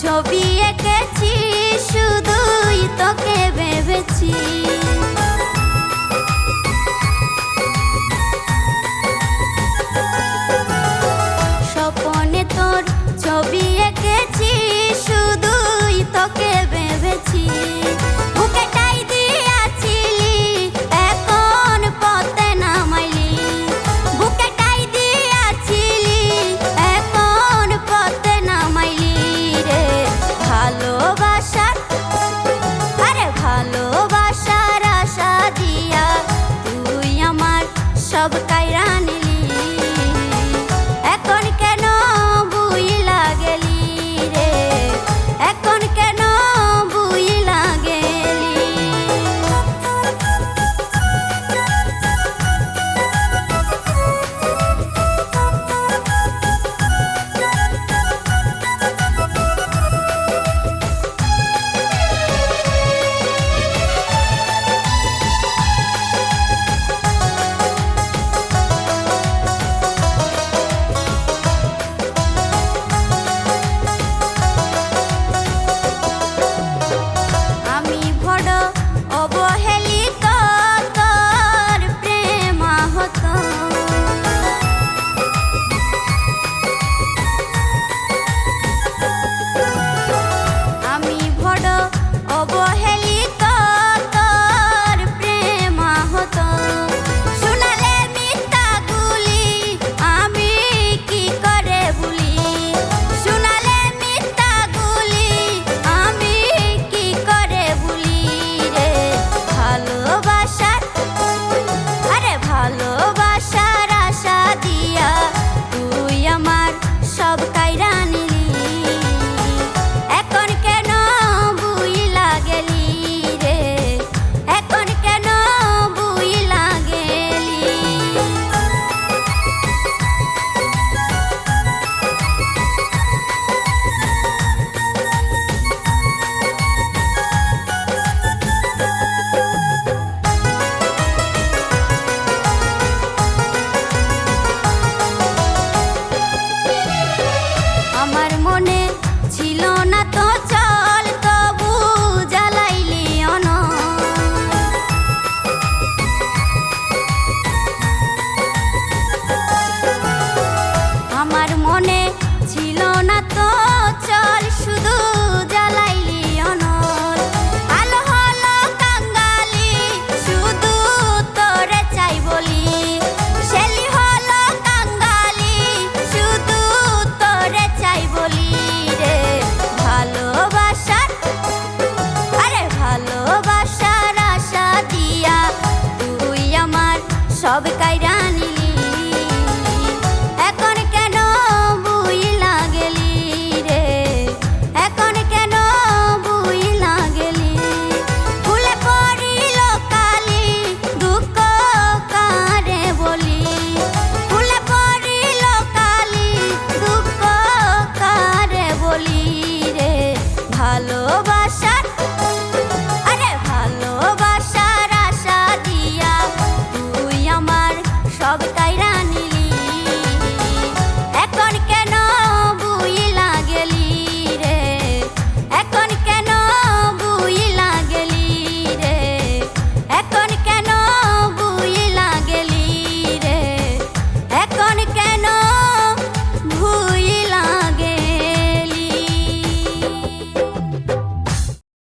ছবি এঁকেছি শুধুই তোকে ভেবেছি। স্বপনে তোর ছবি এঁকেছি শুধুই তোকে ভেবেছি। কাইরানে